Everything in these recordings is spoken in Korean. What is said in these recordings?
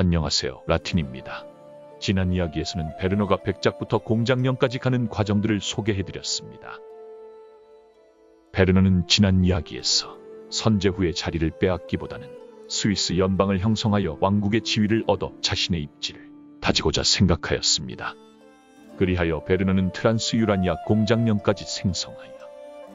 안녕하세요. 라틴입니다. 지난 이야기에서는 베르너가 백작부터 공장령까지 가는 과정들을 소개해드렸습니다. 베르너는 지난 이야기에서 선제 후의 자리를 빼앗기보다는 스위스 연방을 형성하여 왕국의 지위를 얻어 자신의 입지를 다지고자 생각하였습니다. 그리하여 베르너는 트란스 유라니아 공장령까지 생성하여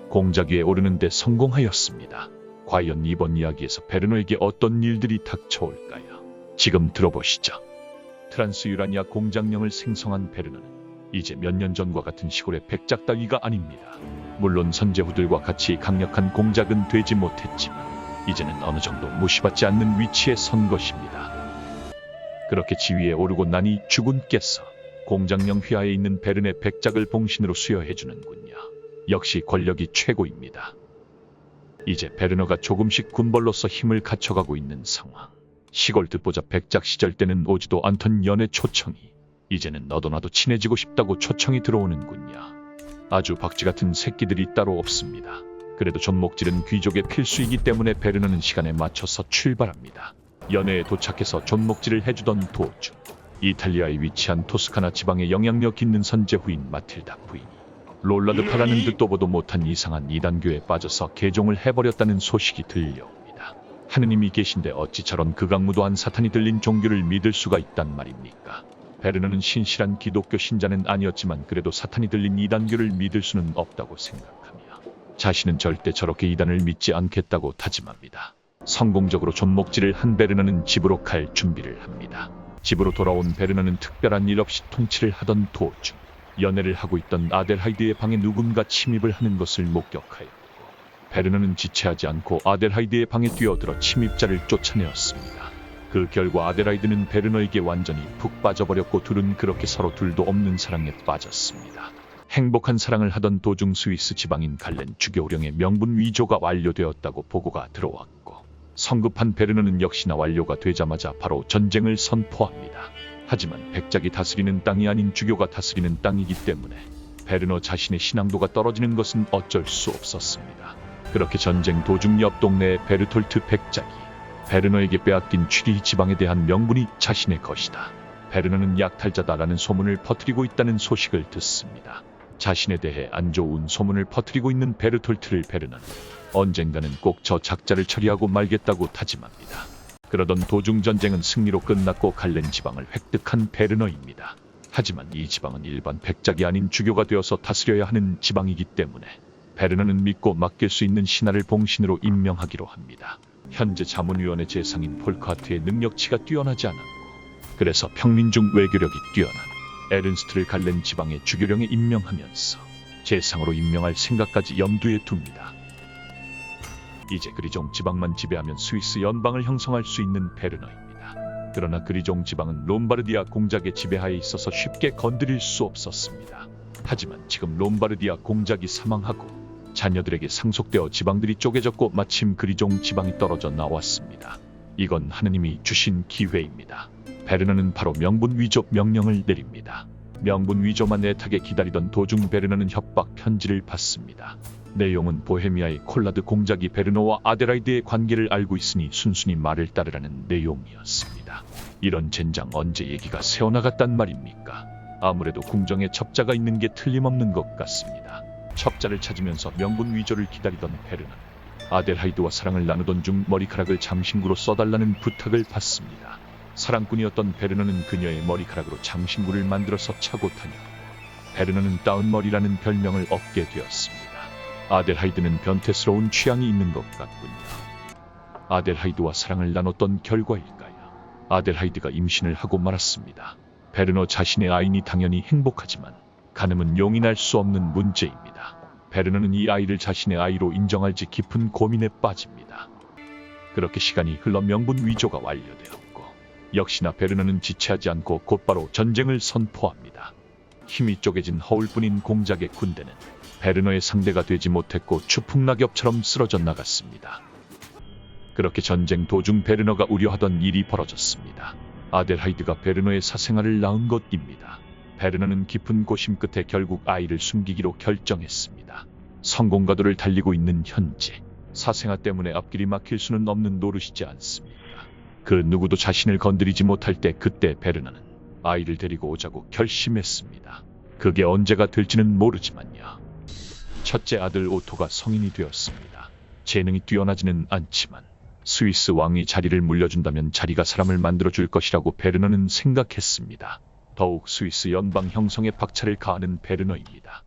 공작 위에 오르는 데 성공하였습니다. 과연 이번 이야기에서 베르너에게 어떤 일들이 닥쳐올까요? 지금 들어보시죠. 트란스 유라니아 공장령을 생성한 베르너는 이제 몇 년 전과 같은 시골의 백작 따위가 아닙니다. 물론 선제후들과 같이 강력한 공작은 되지 못했지만 이제는 어느 정도 무시받지 않는 위치에 선 것입니다. 그렇게 지위에 오르고 나니 주군께서 공장령 휘하에 있는 베른의 백작을 봉신으로 수여해주는군요. 역시 권력이 최고입니다. 이제 베르너가 조금씩 군벌로서 힘을 갖춰가고 있는 상황. 시골 듣보자 백작 시절 때는 오지도 않던 연애 초청이 이제는 너도 나도 친해지고 싶다고 초청이 들어오는군요. 아주 박쥐 같은 새끼들이 따로 없습니다. 그래도 존목질은 귀족의 필수이기 때문에 베르너는 시간에 맞춰서 출발합니다. 연해에 도착해서 존목질을 해주던 도중 이탈리아에 위치한 토스카나 지방에 영향력 있는 선제후인 마틸다 부인이 롤라드 파라는 듯도 보도 못한 이상한 이단교에 빠져서 개종을 해버렸다는 소식이 들려옵니다. 하느님이 계신데 어찌 저런 극악무도한 사탄이 들린 종교를 믿을 수가 있단 말입니까? 베르너는 신실한 기독교 신자는 아니었지만 그래도 사탄이 들린 이단교를 믿을 수는 없다고 생각하며 자신은 절대 저렇게 이단을 믿지 않겠다고 다짐합니다. 성공적으로 존목질을 한 베르너는 집으로 갈 준비를 합니다. 집으로 돌아온 베르너는 특별한 일 없이 통치를 하던 도중 연애를 하고 있던 아델하이드의 방에 누군가 침입을 하는 것을 목격하였고 베르너는 지체하지 않고 아델하이드의 방에 뛰어들어 침입자를 쫓아내었습니다. 그 결과 아델하이드는 베르너에게 완전히 푹 빠져버렸고 둘은 그렇게 서로 둘도 없는 사랑에 빠졌습니다. 행복한 사랑을 하던 도중 스위스 지방인 갈렌 주교령의 명분 위조가 완료되었다고 보고가 들어왔고 성급한 베르너는 역시나 완료가 되자마자 바로 전쟁을 선포합니다. 하지만 백작이 다스리는 땅이 아닌 주교가 다스리는 땅이기 때문에 베르너 자신의 신앙도가 떨어지는 것은 어쩔 수 없었습니다. 그렇게 전쟁 도중 옆 동네의 베르톨트 백작이 베르너에게 빼앗긴 취리 지방에 대한 명분이 자신의 것이다. 베르너는 약탈자다라는 소문을 퍼뜨리고 있다는 소식을 듣습니다. 자신에 대해 안 좋은 소문을 퍼뜨리고 있는 베르톨트를 베르너는 언젠가는 꼭 저 작자를 처리하고 말겠다고 다짐합니다. 그러던 도중 전쟁은 승리로 끝났고 갈렌 지방을 획득한 베르너입니다. 하지만 이 지방은 일반 백작이 아닌 주교가 되어서 다스려야 하는 지방이기 때문에 베르너는 믿고 맡길 수 있는 신하를 봉신으로 임명하기로 합니다. 현재 자문위원회 재상인 폴카트의 능력치가 뛰어나지 않았고 그래서 평민 중 외교력이 뛰어난 에른스트를 갈렌 지방의 주교령에 임명하면서 재상으로 임명할 생각까지 염두에 둡니다. 이제 그리종 지방만 지배하면 스위스 연방을 형성할 수 있는 베르너입니다. 그러나 그리종 지방은 롬바르디아 공작의 지배하에 있어서 쉽게 건드릴 수 없었습니다. 하지만 지금 롬바르디아 공작이 사망하고 자녀들에게 상속되어 지방들이 쪼개졌고 마침 그리종 지방이 떨어져 나왔습니다. 이건 하느님이 주신 기회입니다. 베르너는 바로 명분 위조 명령을 내립니다. 명분 위조만 애타게 기다리던 도중 베르너는 협박 편지를 받습니다. 내용은 보헤미아의 콜라드 공작이 베르너와 아데라이드의 관계를 알고 있으니 순순히 말을 따르라는 내용이었습니다. 이런 젠장 언제 얘기가 새어나갔단 말입니까? 아무래도 궁정에 첩자가 있는 게 틀림없는 것 같습니다. 첩자를 찾으면서 명분 위조를 기다리던 베르는 아델하이드와 사랑을 나누던 중 머리카락을 장신구로 써달라는 부탁을 받습니다. 사랑꾼이었던 베르너는 그녀의 머리카락으로 장신구를 만들어서 차고 다녔고 베르너는 다운머리라는 별명을 얻게 되었습니다. 아델하이드는 변태스러운 취향이 있는 것 같군요. 아델하이드와 사랑을 나눴던 결과일까요? 아델하이드가 임신을 하고 말았습니다. 베르너 자신의 아이니 당연히 행복하지만 가늠은 용인할 수 없는 문제입니다. 베르너는 이 아이를 자신의 아이로 인정할지 깊은 고민에 빠집니다. 그렇게 시간이 흘러 명분 위조가 완료되었고 역시나 베르너는 지체하지 않고 곧바로 전쟁을 선포합니다. 힘이 쪼개진 허울뿐인 공작의 군대는 베르너의 상대가 되지 못했고 추풍낙엽처럼 쓰러져 나갔습니다. 그렇게 전쟁 도중 베르너가 우려하던 일이 벌어졌습니다. 아델하이드가 베르너의 사생아를 낳은 것입니다. 베르너는 깊은 고심 끝에 결국 아이를 숨기기로 결정했습니다. 성공가도를 달리고 있는 현재 사생아 때문에 앞길이 막힐 수는 없는 노릇이지 않습니까? 그 누구도 자신을 건드리지 못할 때 그때 베르나는 아이를 데리고 오자고 결심했습니다. 그게 언제가 될지는 모르지만요. 첫째 아들 오토가 성인이 되었습니다. 재능이 뛰어나지는 않지만 스위스 왕이 자리를 물려준다면 자리가 사람을 만들어줄 것이라고 베르너는 생각했습니다. 더욱 스위스 연방 형성에 박차를 가하는 베르너입니다.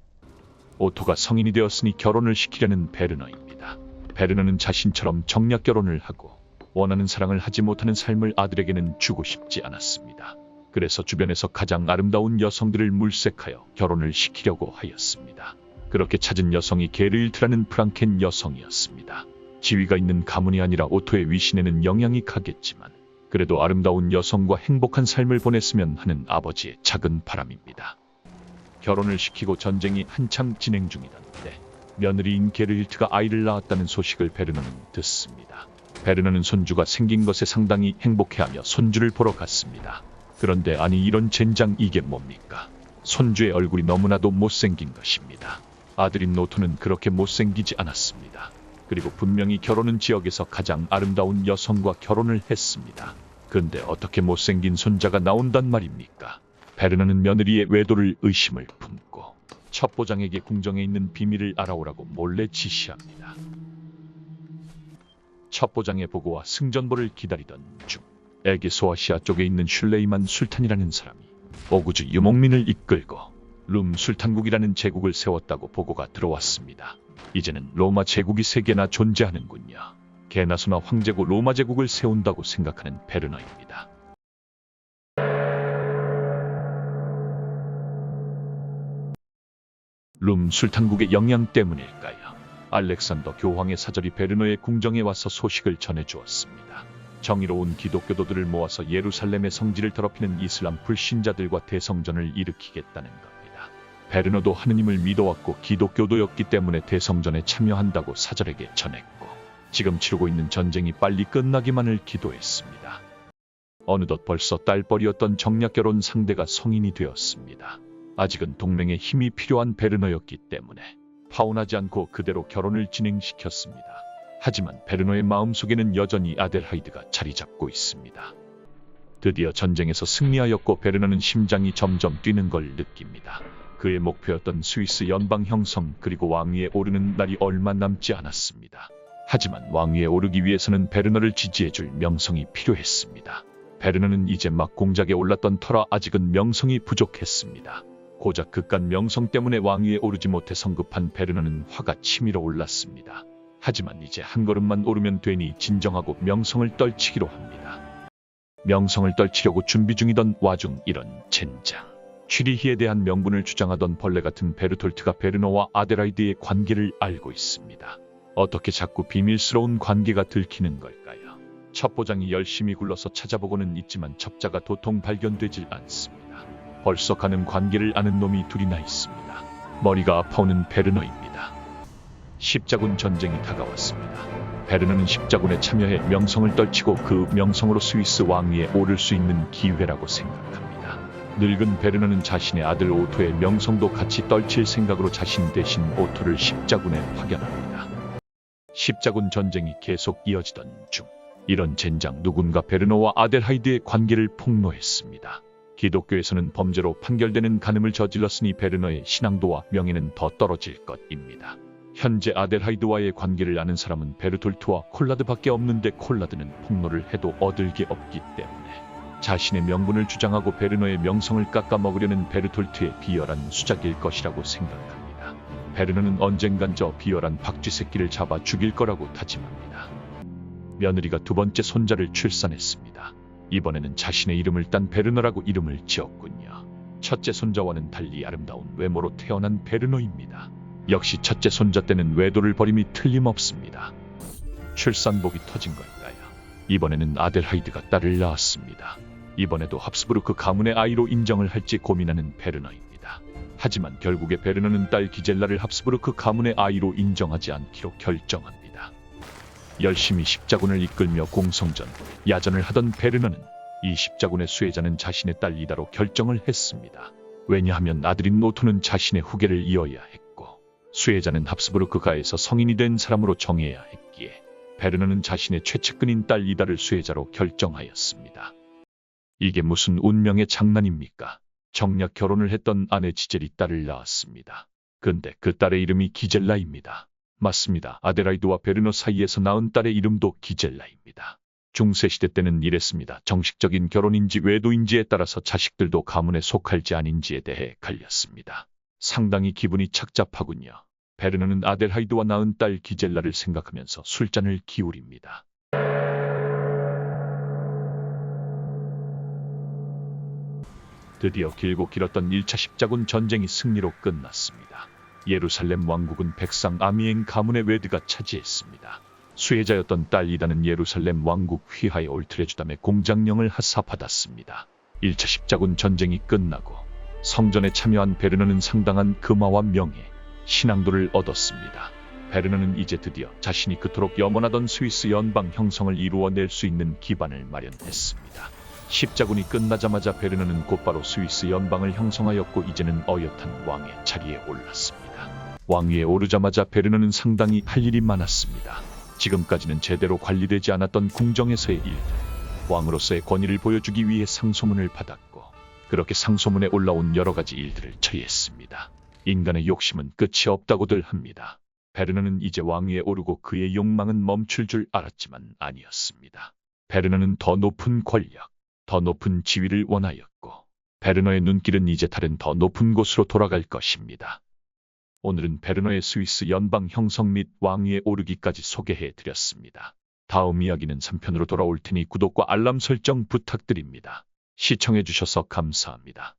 오토가 성인이 되었으니 결혼을 시키려는 베르너입니다. 베르너는 자신처럼 정략 결혼을 하고 원하는 사랑을 하지 못하는 삶을 아들에게는 주고 싶지 않았습니다. 그래서 주변에서 가장 아름다운 여성들을 물색하여 결혼을 시키려고 하였습니다. 그렇게 찾은 여성이 게르일트라는 프랑켄 여성이었습니다. 지위가 있는 가문이 아니라 오토의 위신에는 영향이 가겠지만 그래도 아름다운 여성과 행복한 삶을 보냈으면 하는 아버지의 작은 바람입니다. 결혼을 시키고 전쟁이 한창 진행 중이던 때 며느리인 게르힐트가 아이를 낳았다는 소식을 베르너는 듣습니다. 베르너는 손주가 생긴 것에 상당히 행복해하며 손주를 보러 갔습니다. 그런데 아니 이런 젠장 이게 뭡니까? 손주의 얼굴이 너무나도 못생긴 것입니다. 아들인 노토는 그렇게 못생기지 않았습니다. 그리고 분명히 결혼은 지역에서 가장 아름다운 여성과 결혼을 했습니다. 근데 어떻게 못생긴 손자가 나온단 말입니까? 베르너는 며느리의 외도를 의심을 품고 첩보장에게 궁정에 있는 비밀을 알아오라고 몰래 지시합니다. 첩보장의 보고와 승전보를 기다리던 중 에게소아시아 쪽에 있는 슐레이만 술탄이라는 사람이 오구즈 유목민을 이끌고 룸 술탄국이라는 제국을 세웠다고 보고가 들어왔습니다. 이제는 로마 제국이 세 개나 존재하는군요. 개나소나 황제국 로마 제국을 세운다고 생각하는 베르너입니다. 룸 술탄국의 영향 때문일까요? 알렉산더 교황의 사절이 베르너의 궁정에 와서 소식을 전해주었습니다. 정의로운 기독교도들을 모아서 예루살렘의 성지를 더럽히는 이슬람 불신자들과 대성전을 일으키겠다는 겁니다. 베르너도 하느님을 믿어왔고 기독교도였기 때문에 대성전에 참여한다고 사절에게 전했고 지금 치르고 있는 전쟁이 빨리 끝나기만을 기도했습니다. 어느덧 벌써 딸뻘이었던 정략결혼 상대가 성인이 되었습니다. 아직은 동맹의 힘이 필요한 베르너였기 때문에 파혼하지 않고 그대로 결혼을 진행시켰습니다. 하지만 베르노의 마음속에는 여전히 아델하이드가 자리 잡고 있습니다. 드디어 전쟁에서 승리하였고 베르너는 심장이 점점 뛰는 걸 느낍니다. 그의 목표였던 스위스 연방 형성 그리고 왕위에 오르는 날이 얼마 남지 않았습니다. 하지만 왕위에 오르기 위해서는 베르너를 지지해줄 명성이 필요했습니다. 베르너는 이제 막 공작에 올랐던 터라 아직은 명성이 부족했습니다. 고작 그깟 명성 때문에 왕위에 오르지 못해 성급한 베르너는 화가 치밀어 올랐습니다. 하지만 이제 한 걸음만 오르면 되니 진정하고 명성을 떨치기로 합니다. 명성을 떨치려고 준비 중이던 와중 이런 젠장. 취리히에 대한 명분을 주장하던 벌레 같은 베르톨트가 베르너와 아데라이드의 관계를 알고 있습니다. 어떻게 자꾸 비밀스러운 관계가 들키는 걸까요? 첩보장이 열심히 굴러서 찾아보고는 있지만 첩자가 도통 발견되질 않습니다. 벌써 가는 관계를 아는 놈이 둘이나 있습니다. 머리가 아파오는 베르너입니다. 십자군 전쟁이 다가왔습니다. 베르너는 십자군에 참여해 명성을 떨치고 그 명성으로 스위스 왕위에 오를 수 있는 기회라고 생각합니다. 늙은 베르너는 자신의 아들 오토의 명성도 같이 떨칠 생각으로 자신 대신 오토를 십자군에 파견합니다. 십자군 전쟁이 계속 이어지던 중 이런 젠장 누군가 베르너와 아델하이드의 관계를 폭로했습니다. 기독교에서는 범죄로 판결되는 간음을 저질렀으니 베르너의 신앙도와 명예는 더 떨어질 것입니다. 현재 아델하이드와의 관계를 아는 사람은 베르톨트와 콜라드밖에 없는데 콜라드는 폭로를 해도 얻을 게 없기 때문에 자신의 명분을 주장하고 베르너의 명성을 깎아먹으려는 베르톨트의 비열한 수작일 것이라고 생각합니다. 베르너는 언젠간 저 비열한 박쥐 새끼를 잡아 죽일 거라고 다짐합니다. 며느리가 두 번째 손자를 출산했습니다. 이번에는 자신의 이름을 딴 베르너라고 이름을 지었군요. 첫째 손자와는 달리 아름다운 외모로 태어난 베르너입니다. 역시 첫째 손자 때는 외도를 버림이 틀림없습니다. 출산복이 터진 걸까요? 이번에는 아델하이드가 딸을 낳았습니다. 이번에도 합스부르크 가문의 아이로 인정을 할지 고민하는 베르너입니다. 하지만 결국에 베르너는 딸 기젤라를 합스부르크 가문의 아이로 인정하지 않기로 결정합니다. 열심히 십자군을 이끌며 공성전, 야전을 하던 베르너는 이 십자군의 수혜자는 자신의 딸 이다로 결정을 했습니다. 왜냐하면 아들인 노토는 자신의 후계를 이어야 했고 수혜자는 합스부르크가에서 성인이 된 사람으로 정해야 했기에 베르너는 자신의 최측근인 딸 이다를 수혜자로 결정하였습니다. 이게 무슨 운명의 장난입니까? 정략 결혼을 했던 아내 지젤이 딸을 낳았습니다. 근데 그 딸의 이름이 기젤라입니다. 맞습니다. 아데라이드와 베르너 사이에서 낳은 딸의 이름도 기젤라입니다. 중세시대 때는 이랬습니다. 정식적인 결혼인지 외도인지에 따라서 자식들도 가문에 속할지 아닌지에 대해 갈렸습니다. 상당히 기분이 착잡하군요. 베르너는 아델하이드와 낳은 딸 기젤라를 생각하면서 술잔을 기울입니다. 드디어 길고 길었던 1차 십자군 전쟁이 승리로 끝났습니다. 예루살렘 왕국은 백상 아미엥 가문의 외드가 차지했습니다. 수혜자였던 딸 이다는 예루살렘 왕국 휘하에 올트레주담의 공장령을 하사받았습니다. 1차 십자군 전쟁이 끝나고 성전에 참여한 베르너는 상당한 금화와 명예, 신앙도를 얻었습니다. 베르너는 이제 드디어 자신이 그토록 염원하던 스위스 연방 형성을 이루어낼 수 있는 기반을 마련했습니다. 십자군이 끝나자마자 베르너는 곧바로 스위스 연방을 형성하였고 이제는 어엿한 왕의 자리에 올랐습니다. 왕위에 오르자마자 베르너는 상당히 할 일이 많았습니다. 지금까지는 제대로 관리되지 않았던 궁정에서의 일들, 왕으로서의 권위를 보여주기 위해 상소문을 받았고 그렇게 상소문에 올라온 여러 가지 일들을 처리했습니다. 인간의 욕심은 끝이 없다고들 합니다. 베르너는 이제 왕위에 오르고 그의 욕망은 멈출 줄 알았지만 아니었습니다. 베르너는 더 높은 권력, 더 높은 지위를 원하였고 베르너의 눈길은 이제 다른 더 높은 곳으로 돌아갈 것입니다. 오늘은 베르너의 스위스 연방 형성 및 왕위에 오르기까지 소개해 드렸습니다. 다음 이야기는 3편으로 돌아올 테니 구독과 알람 설정 부탁드립니다. 시청해 주셔서 감사합니다.